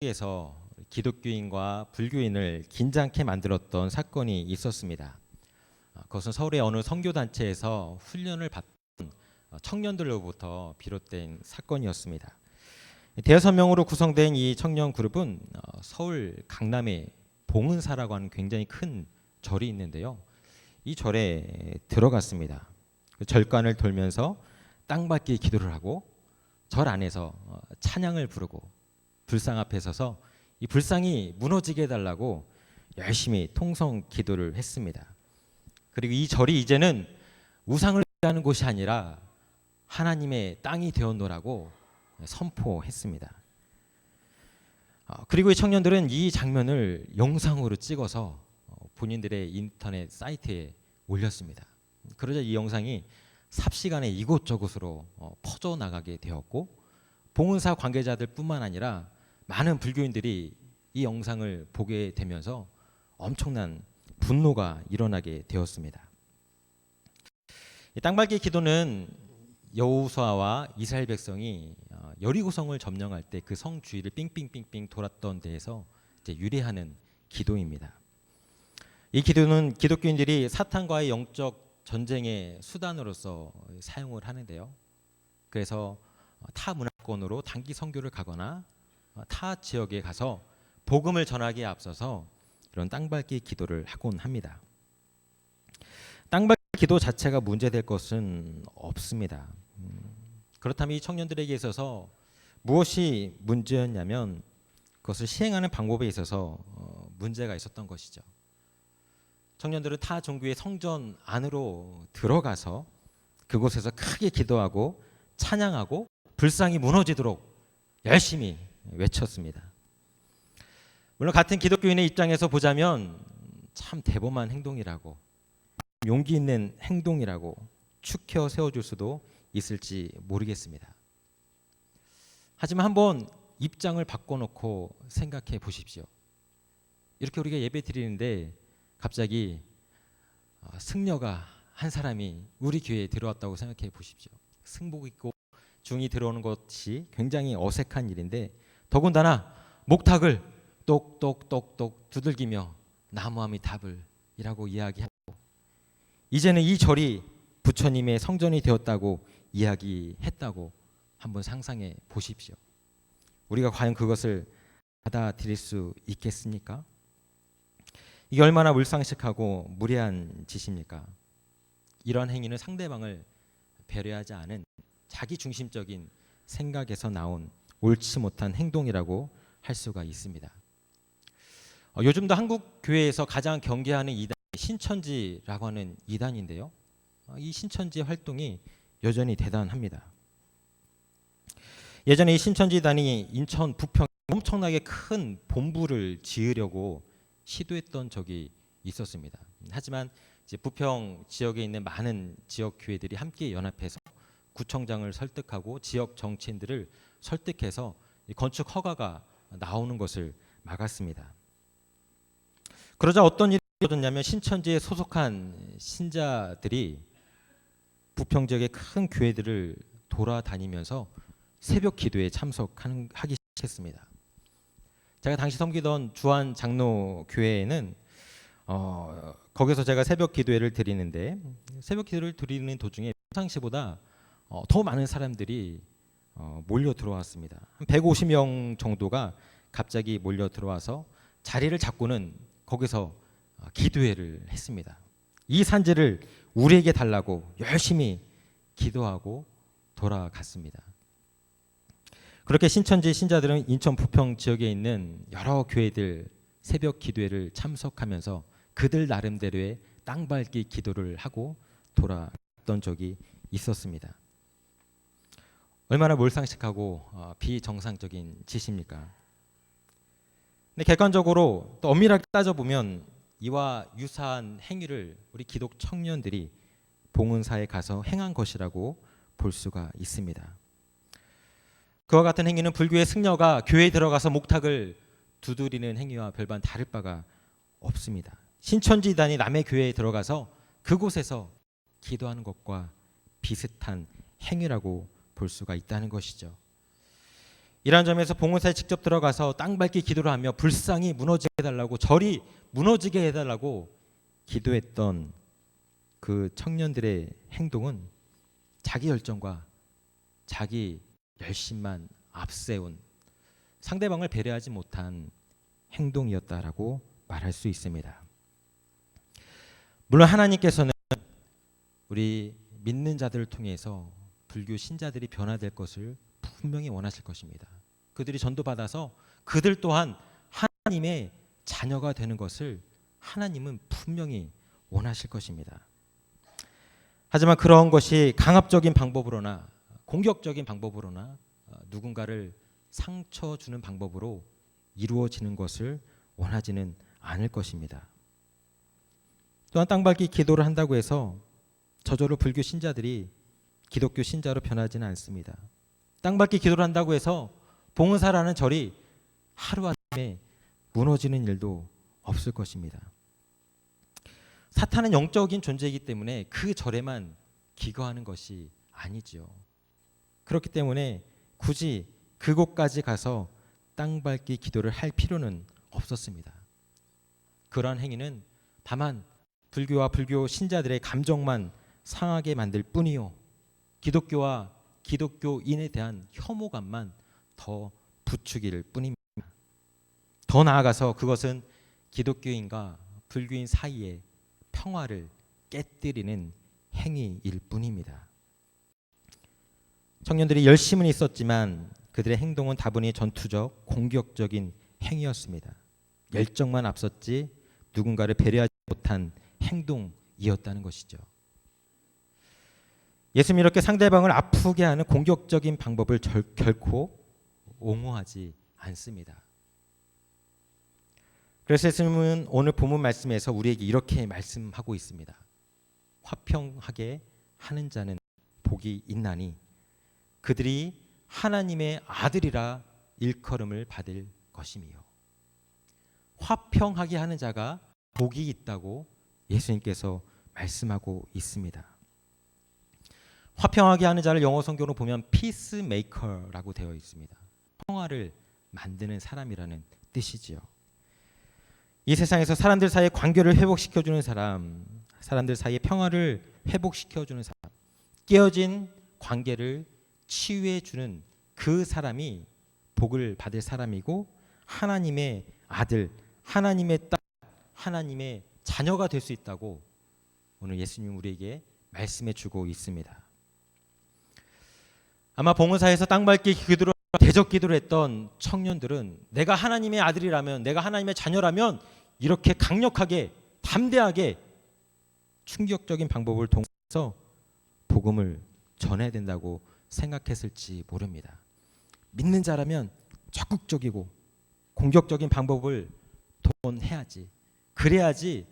에서 기독교인과 불교인을 긴장케 만들었던 사건이 있었습니다. 아, 그것은 서울의 어느 선교 단체에서 훈련을 받던 청년들로부터 비롯된 사건이었습니다. 대여섯 명으로 구성된 이 청년 그룹은 어, 서울 강남에 봉은사라고 하는 굉장히 큰 절이 있는데요. 이 절에 들어갔습니다. 그 절간을 돌면서 땅 밟기 기도를 하고 절 안에서 어, 찬양을 부르고 불상 앞에 서서 이 불상이 무너지게 해달라고 열심히 통성 기도를 했습니다. 그리고 이 절이 이제는 우상을 하는 곳이 아니라 하나님의 땅이 되었노라고 선포했습니다. 어, 그리고 이 청년들은 이 장면을 영상으로 찍어서 어, 본인들의 인터넷 사이트에 올렸습니다. 그러자 이 영상이 삽시간에 이곳저곳으로 어, 퍼져 나가게 되었고 봉은사 관계자들뿐만 아니라 많은 불교인들이 이 영상을 보게 되면서 엄청난 분노가 일어나게 되었습니다. 이 땅밟기 기도는 여호수아와 이스라엘 백성이 어, 여리고성을 점령할 때 그 성 주위를 삥삥삥삥 돌았던 데에서 유래하는 기도입니다. 이 기도는 기독교인들이 사탄과의 영적 전쟁의 수단으로서 사용을 하는데요. 그래서 어, 타 문화권으로 단기 선교를 가거나 어, 타 지역에 가서 복음을 전하기에 앞서서 이런 땅밟기 기도를 하곤 합니다. 땅밟기 기도 자체가 문제될 것은 없습니다. 음, 그렇다면 이 청년들에게 있어서 무엇이 문제였냐면 그것을 시행하는 방법에 있어서 어, 문제가 있었던 것이죠. 청년들은 타 종교의 성전 안으로 들어가서 그곳에서 크게 기도하고 찬양하고 불상이 무너지도록 열심히 외쳤습니다. 물론 같은 기독교인의 입장에서 보자면 참 대범한 행동이라고 용기 있는 행동이라고 축혀 세워줄 수도 있을지 모르겠습니다. 하지만 한번 입장을 바꿔놓고 생각해 보십시오. 이렇게 우리가 예배 드리는데 갑자기 어, 승려가 한 사람이 우리 교회에 들어왔다고 생각해 보십시오. 승복 입고 중이 들어오는 것이 굉장히 어색한 일인데 더군다나 목탁을 똑똑똑똑 두들기며 나무함이 답을이라고 이야기하고 이제는 이 절이 부처님의 성전이 되었다고 이야기했다고 한번 상상해 보십시오. 우리가 과연 그것을 받아들일 수 있겠습니까? 이게 얼마나 물상식하고 무례한 짓입니까? 이런 행위는 상대방을 배려하지 않은 자기 중심적인 생각에서 나온 옳지 못한 행동이라고 할 수가 있습니다. 어, 요즘도 한국 교회에서 가장 경계하는 이단이 신천지라고 하는 이단인데요. 어, 이 신천지 활동이 여전히 대단합니다. 예전에 이 신천지단이 인천 부평 엄청나게 큰 본부를 지으려고 시도했던 적이 있었습니다. 하지만 부평 지역에 있는 많은 지역 교회들이 함께 연합해서 구청장을 설득하고 지역 정치인들을 설득해서 이 건축 허가가 나오는 것을 막았습니다. 그러자 어떤 일이 벌어졌냐면 신천지에 소속한 신자들이 부평 지역의 큰 교회들을 돌아다니면서 새벽 기도에 참석하기 시작했습니다. 제가 당시 섬기던 주한 장로 교회에는 어, 거기서 제가 새벽 기도회를 드리는데 새벽 기도를 드리는 도중에 평상시보다 어, 더 많은 사람들이 어, 몰려 들어왔습니다. 한 150명 정도가 갑자기 몰려 들어와서 자리를 잡고는 거기서 어, 기도회를 했습니다. 이 산지를 우리에게 달라고 열심히 기도하고 돌아갔습니다. 그렇게 신천지 신자들은 인천 부평 지역에 있는 여러 교회들 새벽 기도회를 참석하면서 그들 나름대로의 땅 밟기 기도를 하고 돌아갔던 적이 있었습니다. 얼마나 몰상식하고 어, 비정상적인 짓입니까? 근데 객관적으로 또 엄밀하게 따져보면 이와 유사한 행위를 우리 기독 청년들이 봉은사에 가서 행한 것이라고 볼 수가 있습니다. 그와 같은 행위는 불교의 승려가 교회에 들어가서 목탁을 두드리는 행위와 별반 다를 바가 없습니다. 신천지단이 남의 교회에 들어가서 그곳에서 기도하는 것과 비슷한 행위라고 볼 수가 있다는 것이죠. 이러한 점에서 봉헌사에 직접 들어가서 땅 밟기 기도를 하며 불쌍히 무너지게 해달라고 절이 무너지게 해달라고 기도했던 그 청년들의 행동은 자기 열정과 자기 열심만 앞세운 상대방을 배려하지 못한 행동이었다라고 말할 수 있습니다. 물론 하나님께서는 우리 믿는 자들을 통해서 불교 신자들이 변화될 것을 분명히 원하실 것입니다. 그들이 전도받아서 그들 또한 하나님의 자녀가 되는 것을 하나님은 분명히 원하실 것입니다. 하지만 그런 것이 강압적인 방법으로나 공격적인 방법으로나 어, 누군가를 상처 주는 방법으로 이루어지는 것을 원하지는 않을 것입니다. 또한 땅 밟기 기도를 한다고 해서 저절로 불교 신자들이 기독교 신자로 변하지는 않습니다. 땅밟기 기도를 한다고 해서 봉은사라는 절이 하루아침에 무너지는 일도 없을 것입니다. 사탄은 영적인 존재이기 때문에 그 절에만 기거하는 것이 아니지요. 그렇기 때문에 굳이 그곳까지 가서 땅밟기 기도를 할 필요는 없었습니다. 그러한 행위는 다만 불교와 불교 신자들의 감정만 상하게 만들 뿐이요. 기독교와 기독교인에 대한 혐오감만 더 부추길 뿐입니다. 더 나아가서 그것은 기독교인과 불교인 사이에 평화를 깨뜨리는 행위일 뿐입니다. 청년들이 열심은 있었지만 그들의 행동은 다분히 전투적, 공격적인 행위였습니다. 열정만 앞섰지 누군가를 배려하지 못한 행동이었다는 것이죠. 예수님 이렇게 상대방을 아프게 하는 공격적인 방법을 절, 결코 옹호하지 않습니다. 그래서 예수님은 오늘 본문 말씀에서 우리에게 이렇게 말씀하고 있습니다. 화평하게 하는 자는 복이 있나니 그들이 하나님의 아들이라 일컬음을 받을 것이며 화평하게 하는 자가 복이 있다고 예수님께서 말씀하고 있습니다. 화평하게 하는 자를 영어 성경으로 보면 피스메이커라고 되어 있습니다. 평화를 만드는 사람이라는 뜻이지요. 이 세상에서 사람들 사이의 관계를 회복시켜 주는 사람, 사람들 사이의 평화를 회복시켜 주는 사람, 깨어진 관계를 치유해 주는 그 사람이 복을 받을 사람이고 하나님의 아들, 하나님의 딸, 하나님의 자녀가 될 수 있다고 오늘 예수님 우리에게 말씀해 주고 있습니다. 아마 봉헌사에서 땅밟기 기도로 대적 기도를 했던 청년들은 내가 하나님의 아들이라면 내가 하나님의 자녀라면 이렇게 강력하게 담대하게 충격적인 방법을 통해서 복음을 전해야 된다고 생각했을지 모릅니다. 믿는 자라면 적극적이고 공격적인 방법을 동원해야지. 그래야지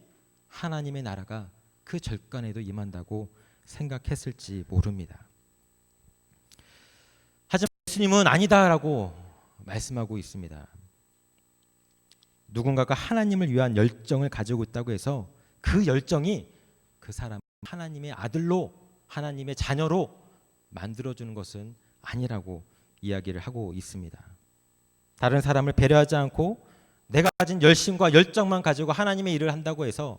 하나님의 나라가 그 절간에도 임한다고 생각했을지 모릅니다. 예수님은 아니다라고 말씀하고 있습니다. 누군가가 하나님을 위한 열정을 가지고 있다고 해서 그 열정이 그 사람 하나님의 아들로 하나님의 자녀로 만들어주는 것은 아니라고 이야기를 하고 있습니다. 다른 사람을 배려하지 않고 내가 가진 열심과 열정만 가지고 하나님의 일을 한다고 해서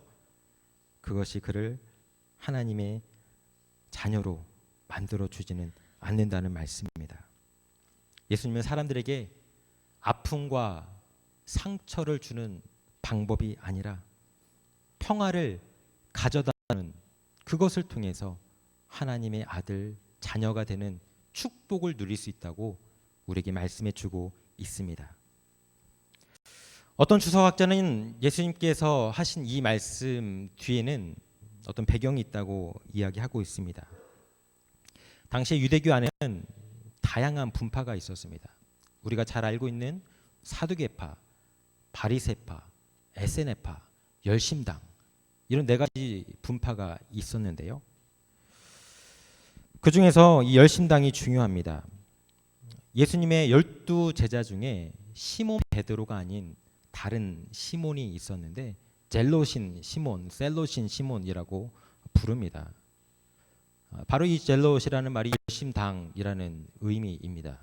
그것이 그를 하나님의 자녀로 만들어 주지는 않는다는 말씀입니다. 예수님은 사람들에게 아픔과 상처를 주는 방법이 아니라 평화를 가져다는 그것을 통해서 하나님의 아들 자녀가 되는 축복을 누릴 수 있다고 우리에게 말씀해 주고 있습니다. 어떤 주석학자는 예수님께서 하신 이 말씀 뒤에는 어떤 배경이 있다고 이야기하고 있습니다. 당시 유대교 안에는 다양한 분파가 있었습니다. 우리가 잘 알고 있는 사두개파, 바리세파, 에세네파, 열심당 이런 네 가지 분파가 있었는데요. 그 중에서 이 열심당이 중요합니다. 예수님의 열두 제자 중에 시몬 베드로가 아닌 다른 시몬이 있었는데 젤로신 시몬, 셀로신 시몬이라고 부릅니다. 아, 바로 이 젤롯이라는 말이 열심당이라는 의미입니다.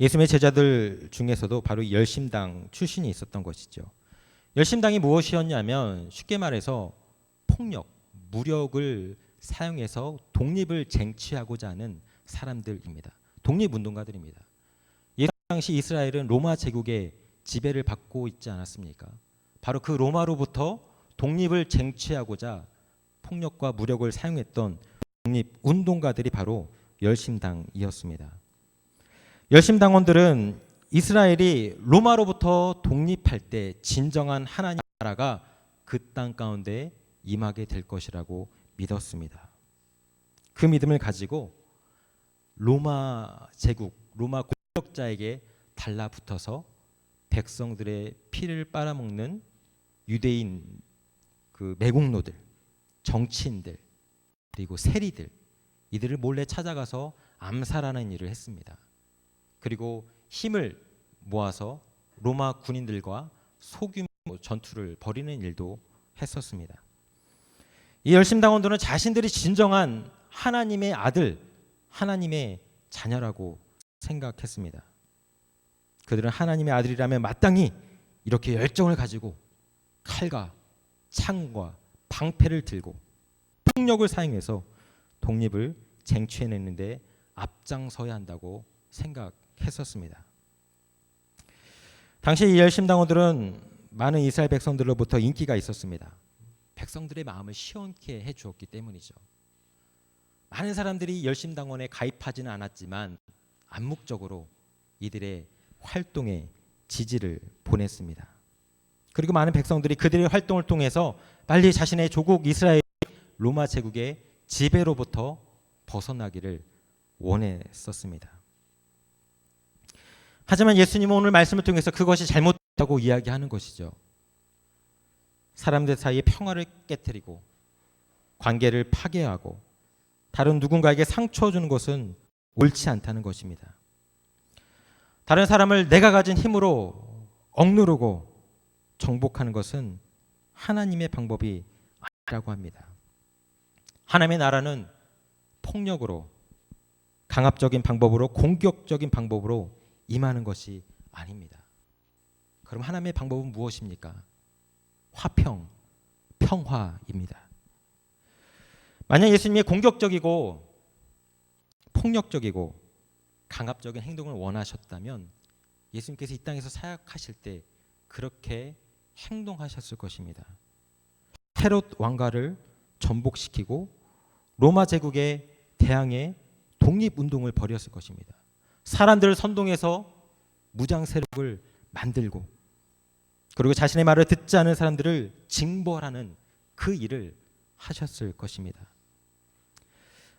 예수님의 제자들 중에서도 바로 이 열심당 출신이 있었던 것이죠. 열심당이 무엇이었냐면 쉽게 말해서 폭력, 무력을 사용해서 독립을 쟁취하고자 하는 사람들입니다. 독립운동가들입니다. 예수 당시 이스라엘은 로마 제국의 지배를 받고 있지 않았습니까? 바로 그 로마로부터 독립을 쟁취하고자 폭력과 무력을 사용했던 독립 운동가들이 바로 열심당이었습니다. 열심당원들은 이스라엘이 로마로부터 독립할 때 진정한 하나님 나라가 그 땅 가운데 임하게 될 것이라고 믿었습니다. 그 믿음을 가지고 로마 제국, 로마 권력자에게 달라붙어서 백성들의 피를 빨아먹는 유대인 그 매국노들, 정치인들, 그리고 세리들 이들을 몰래 찾아가서 암살하는 일을 했습니다. 그리고 힘을 모아서 로마 군인들과 소규모 전투를 벌이는 일도 했었습니다. 이 열심당원들은 자신들이 진정한 하나님의 아들, 하나님의 자녀라고 생각했습니다. 그들은 하나님의 아들이라면 마땅히 이렇게 열정을 가지고 칼과 창과 방패를 들고 폭력을 사용해서 독립을 쟁취해내는데 앞장서야 한다고 생각했었습니다. 당시 이 열심당원들은 많은 이스라엘 백성들로부터 인기가 있었습니다. 백성들의 마음을 시원케 해주었기 때문이죠. 많은 사람들이 열심당원에 가입하지는 않았지만 암묵적으로 이들의 활동에 지지를 보냈습니다. 그리고 많은 백성들이 그들의 활동을 통해서 빨리 자신의 조국 이스라엘 로마 제국의 지배로부터 벗어나기를 원했었습니다. 하지만 예수님은 오늘 말씀을 통해서 그것이 잘못다고 이야기하는 것이죠. 사람들 사이의 평화를 깨뜨리고 관계를 파괴하고 다른 누군가에게 상처 주는 것은 옳지 않다는 것입니다. 다른 사람을 내가 가진 힘으로 억누르고 정복하는 것은 하나님의 방법이 아니라고 합니다. 하나님의 나라는 폭력으로 강압적인 방법으로 공격적인 방법으로 임하는 것이 아닙니다. 그럼 하나님의 방법은 무엇입니까? 화평, 평화입니다. 만약 예수님이 공격적이고 폭력적이고 강압적인 행동을 원하셨다면 예수님께서 이 땅에서 사역하실 때 그렇게 행동하셨을 것입니다. 헤롯 왕가를 전복시키고 로마 제국에 대항해 독립 운동을 벌였을 것입니다. 사람들을 선동해서 무장 세력을 만들고 그리고 자신의 말을 듣지 않은 사람들을 징벌하는 그 일을 하셨을 것입니다.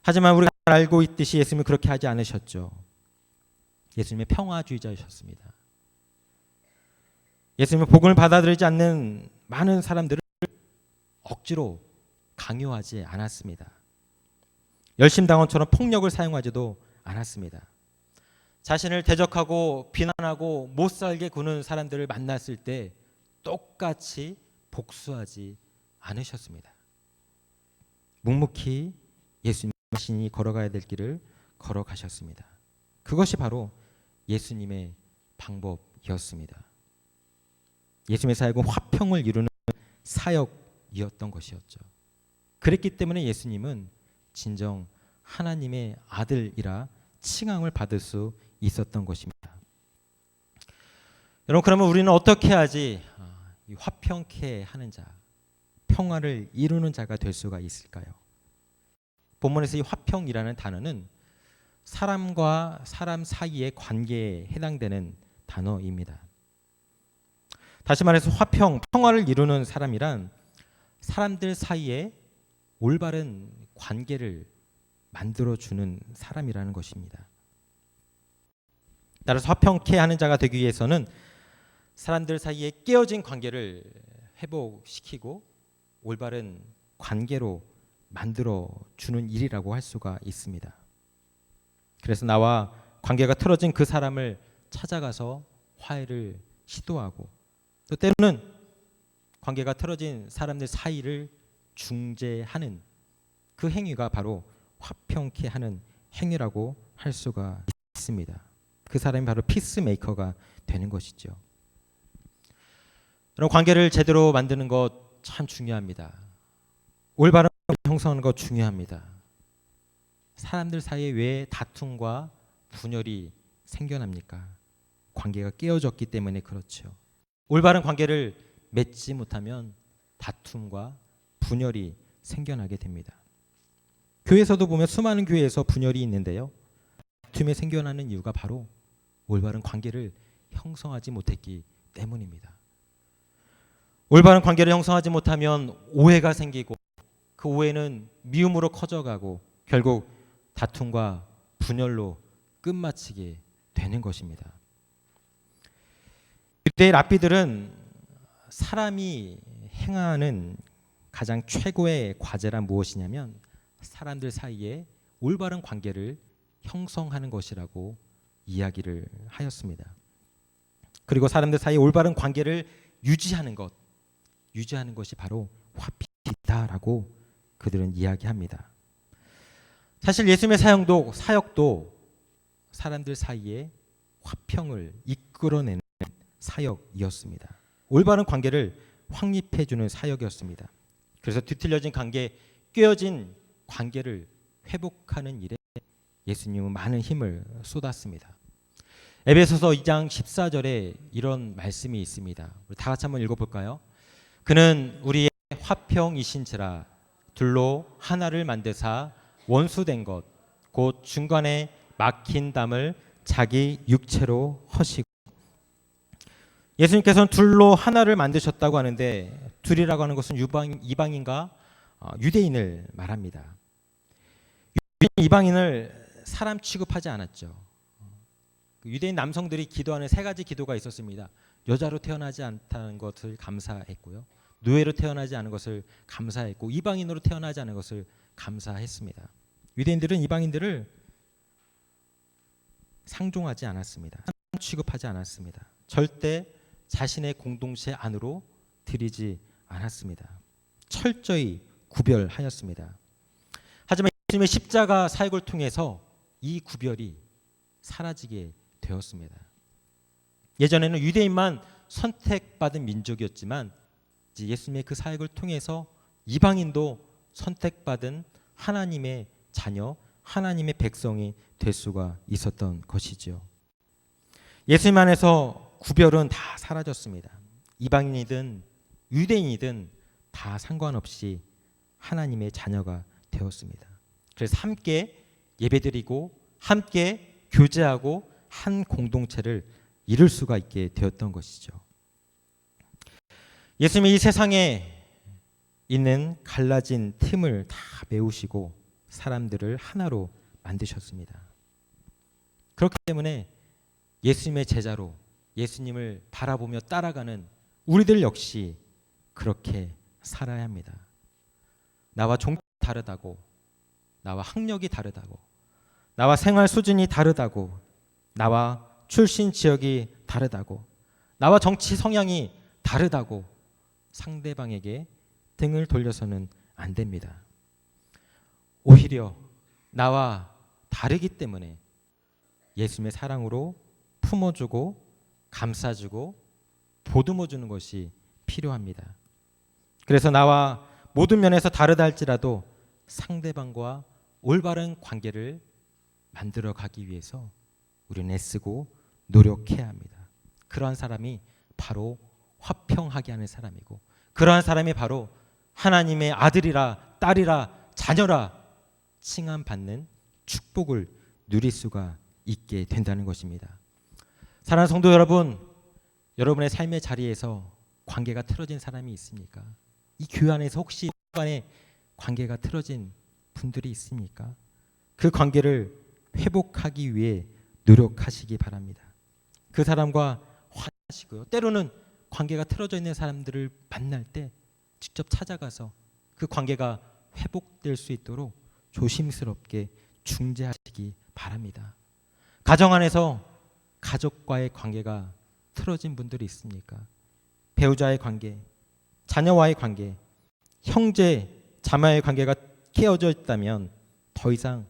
하지만 우리가 잘 알고 있듯이 예수님은 그렇게 하지 않으셨죠. 예수님의 평화주의자이셨습니다. 예수님은 복음을 받아들이지 않는 많은 사람들을 억지로 강요하지 않았습니다. 열심당원처럼 폭력을 사용하지도 않았습니다. 자신을 대적하고 비난하고 못 살게 구는 사람들을 만났을 때 똑같이 복수하지 않으셨습니다. 묵묵히 예수님 자신이 걸어가야 될 길을 걸어가셨습니다. 그것이 바로 예수님의 방법이었습니다. 예수님의 사역은 화평을 이루는 사역이었던 것이었죠. 그랬기 때문에 예수님은 진정 하나님의 아들이라 칭함을 받을 수 있었던 것입니다. 여러분 그러면 우리는 어떻게 하지 아, 화평케 하는 자, 평화를 이루는 자가 될 수가 있을까요? 본문에서 이 화평이라는 단어는 사람과 사람 사이의 관계에 해당되는 단어입니다. 다시 말해서 화평, 평화를 이루는 사람이란 사람들 사이에 올바른 관계를 만들어 주는 사람이라는 것입니다. 따라서 화평케 하는 자가 되기 위해서는 사람들 사이에 깨어진 관계를 회복시키고 올바른 관계로 만들어 주는 일이라고 할 수가 있습니다. 그래서 나와 관계가 틀어진 그 사람을 찾아가서 화해를 시도하고 또 때로는 관계가 틀어진 사람들 사이를 중재하는 그 행위가 바로 화평케 하는 행위라고 할 수가 있습니다. 그 사람이 바로 피스메이커가 되는 것이죠. 여러분 관계를 제대로 만드는 것 참 중요합니다. 올바른 형성하는 것 중요합니다. 사람들 사이에 왜 다툼과 분열이 생겨납니까? 관계가 깨어졌기 때문에 그렇죠. 올바른 관계를 맺지 못하면 다툼과 분열이 생겨나게 됩니다. 교회에서도 보면 수많은 교회에서 분열이 있는데요. 다툼이 생겨나는 이유가 바로 올바른 관계를 형성하지 못했기 때문입니다. 올바른 관계를 형성하지 못하면 오해가 생기고 그 오해는 미움으로 커져가고 결국 다툼과 분열로 끝마치게 되는 것입니다. 유대의 랍비들은 사람이 행하는 가장 최고의 과제란 무엇이냐면 사람들 사이에 올바른 관계를 형성하는 것이라고 이야기를 하였습니다. 그리고 사람들 사이에 올바른 관계를 유지하는 것, 유지하는 것이 바로 화평이다라고 그들은 이야기합니다. 사실 예수님의 사형도 사역도 사람들 사이에 화평을 이끌어내는 사역이었습니다. 올바른 관계를 확립해 주는 사역이었습니다. 그래서 뒤틀려진 관계, 깨어진 관계를 회복하는 일에 예수님은 많은 힘을 쏟았습니다. 에베소서 2장 14절에 이런 말씀이 있습니다. 우리 다 같이 한번 읽어 볼까요? 그는 우리의 화평이신지라 둘로 하나를 만드사 원수된 것 곧 중간에 막힌 담을 자기 육체로 허시고 예수님께서는 둘로 하나를 만드셨다고 하는데 둘이라고 하는 것은 유방, 이방인과 어, 유대인을 말합니다. 이방인을 사람 취급하지 않았죠. 그 유대인 남성들이 기도하는 세 가지 기도가 있었습니다. 여자로 태어나지 않다는 것을 감사했고요. 노예로 태어나지 않은 것을 감사했고 이방인으로 태어나지 않은 것을 감사했습니다. 유대인들은 이방인들을 상종하지 않았습니다. 취급하지 않았습니다. 절대 자신의 공동체 안으로 들이지 않았습니다. 철저히 구별하였습니다. 하지만 예수님의 십자가 사역을 통해서 이 구별이 사라지게 되었습니다. 예전에는 유대인만 선택받은 민족이었지만 예수님의 그 사역을 통해서 이방인도 선택받은 하나님의 자녀, 하나님의 백성이 될 수가 있었던 것이죠. 예수님 안에서 구별은 다 사라졌습니다. 이방인이든 유대인이든 다 상관없이 하나님의 자녀가 되었습니다. 그래서 함께 예배드리고 함께 교제하고 한 공동체를 이룰 수가 있게 되었던 것이죠. 예수님이 이 세상에 있는 갈라진 틈을 다 메우시고 사람들을 하나로 만드셨습니다. 그렇기 때문에 예수님의 제자로 예수님을 바라보며 따라가는 우리들 역시 그렇게 살아야 합니다. 나와 종 다르다고, 나와 학력이 다르다고, 나와 생활 수준이 다르다고, 나와 출신 지역이 다르다고, 나와 정치 성향이 다르다고 상대방에게 등을 돌려서는 안 됩니다. 오히려 나와 다르기 때문에 예수님의 사랑으로 품어주고 감싸주고 보듬어 주는 것이 필요합니다. 그래서 나와 모든 면에서 다르다 할지라도 상대방과 올바른 관계를 만들어 가기 위해서 우리는 애쓰고 노력해야 합니다. 그러한 사람이 바로 화평하게 하는 사람이고 그러한 사람이 바로 하나님의 아들이라 딸이라 자녀라 칭함 받는 축복을 누릴 수가 있게 된다는 것입니다. 사랑하는 성도 여러분, 여러분의 삶의 자리에서 관계가 틀어진 사람이 있습니까? 이 교회 안에서 혹시 간에 관계가 틀어진 분들이 있습니까? 그 관계를 회복하기 위해 노력하시기 바랍니다. 그 사람과 화하시고요. 때로는 관계가 틀어져 있는 사람들을 만날 때 직접 찾아가서 그 관계가 회복될 수 있도록 조심스럽게 중재하시기 바랍니다. 가정 안에서 가족과의 관계가 틀어진 분들이 있습니까? 배우자의 관계, 자녀와의 관계, 형제, 자매의 관계가 깨어져 있다면 더 이상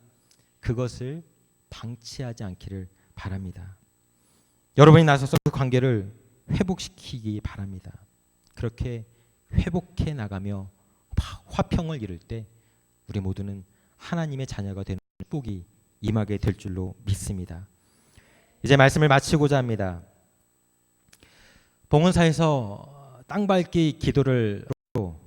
그것을 방치하지 않기를 바랍니다. 여러분이 나서서 그 관계를 회복시키기 바랍니다. 그렇게 회복해 나가며 화- 화평을 이룰 때 우리 모두는 하나님의 자녀가 되는 축복이 임하게 될 줄로 믿습니다. 이제 말씀을 마치고자 합니다. 봉은사에서 땅 밟기 기도를 로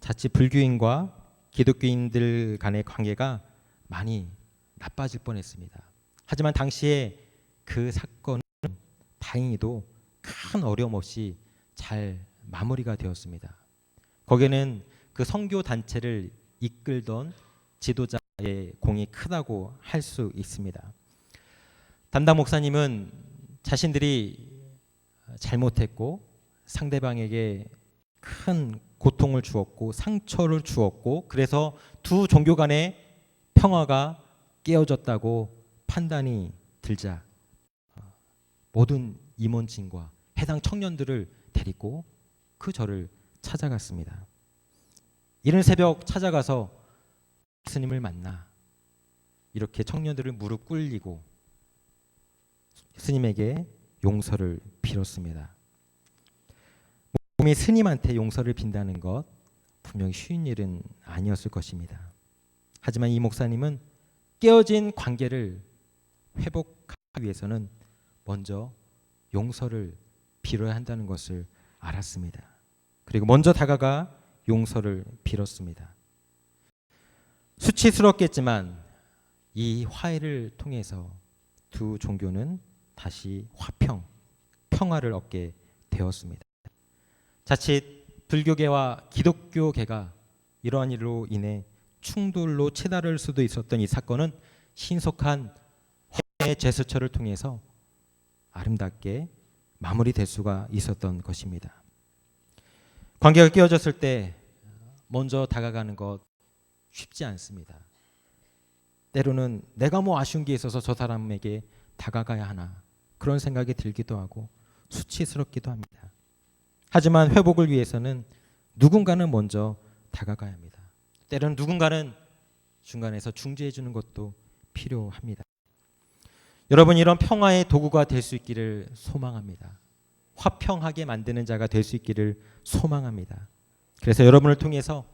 자칫 불교인과 기독교인들 간의 관계가 많이 나빠질 뻔했습니다. 하지만 당시에 그 사건은 다행히도 큰 어려움 없이 잘 마무리가 되었습니다. 거기에는 그 선교 단체를 이끌던 지도자의 공이 크다고 할 수 있습니다. 담당 목사님은 자신들이 잘못했고 상대방에게 큰 고통을 주었고 상처를 주었고 그래서 두 종교 간의 평화가 깨어졌다고 판단이 들자 어, 모든 임원진과 해당 청년들을 데리고 그 절을 찾아갔습니다. 이른 새벽 찾아가서 스님을 만나 이렇게 청년들을 무릎 꿇리고 스님에게 용서를 빌었습니다. 몸이 스님한테 용서를 빈다는 것 분명히 쉬운 일은 아니었을 것입니다. 하지만 이 목사님은 깨어진 관계를 회복하기 위해서는 먼저 용서를 빌어야 한다는 것을 알았습니다. 그리고 먼저 다가가 용서를 빌었습니다. 수치스럽겠지만 이 화해를 통해서 두 종교는 다시 화평, 평화를 얻게 되었습니다. 자칫 불교계와 기독교계가 이러한 일로 인해 충돌로 치달을 수도 있었던 이 사건은 신속한 화해의 제스처를 통해서 아름답게 마무리될 수가 있었던 것입니다. 관계가 깨어졌을 때 먼저 다가가는 것 쉽지 않습니다. 때로는 내가 뭐 아쉬운 게 있어서 저 사람에게 다가가야 하나 그런 생각이 들기도 하고 수치스럽기도 합니다. 하지만 회복을 위해서는 누군가는 먼저 다가가야 합니다. 때로는 누군가는 중간에서 중재해 주는 것도 필요합니다. 여러분 이런 평화의 도구가 될 수 있기를 소망합니다. 화평하게 만드는 자가 될 수 있기를 소망합니다. 그래서 여러분을 통해서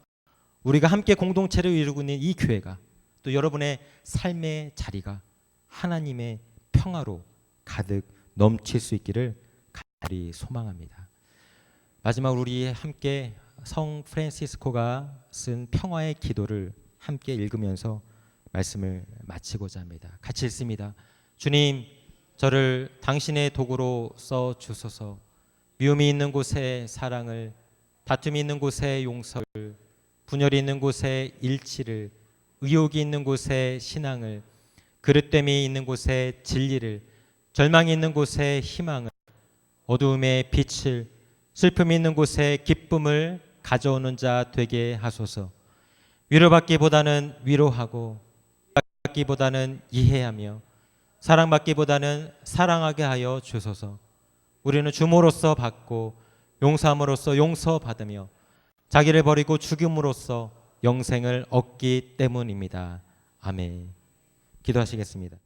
우리가 함께 공동체를 이루고 있는 이 교회가 또 여러분의 삶의 자리가 하나님의 평화로 가득 넘칠 수 있기를 간절히 소망합니다. 마지막 우리 함께 성 프란시스코가 쓴 평화의 기도를 함께 읽으면서 말씀을 마치고자 합니다. 같이 읽습니다. 주님, 저를 당신의 도구로 써 주소서. 미움이 있는 곳에 사랑을, 다툼이 있는 곳에 용서를, 분열이 있는 곳에 일치를, 의욕이 있는 곳에 신앙을, 그릇됨이 있는 곳에 진리를, 절망이 있는 곳에 희망을, 어두움에 빛을, 슬픔이 있는 곳에 기쁨을 가져오는 자 되게 하소서. 위로받기보다는 위로하고 받기보다는 이해하며 사랑받기보다는 사랑하게 하여 주소서. 우리는 주모로서 받고 용서함으로써 용서받으며 자기를 버리고 죽임으로써 영생을 얻기 때문입니다. 아멘. 기도하시겠습니다.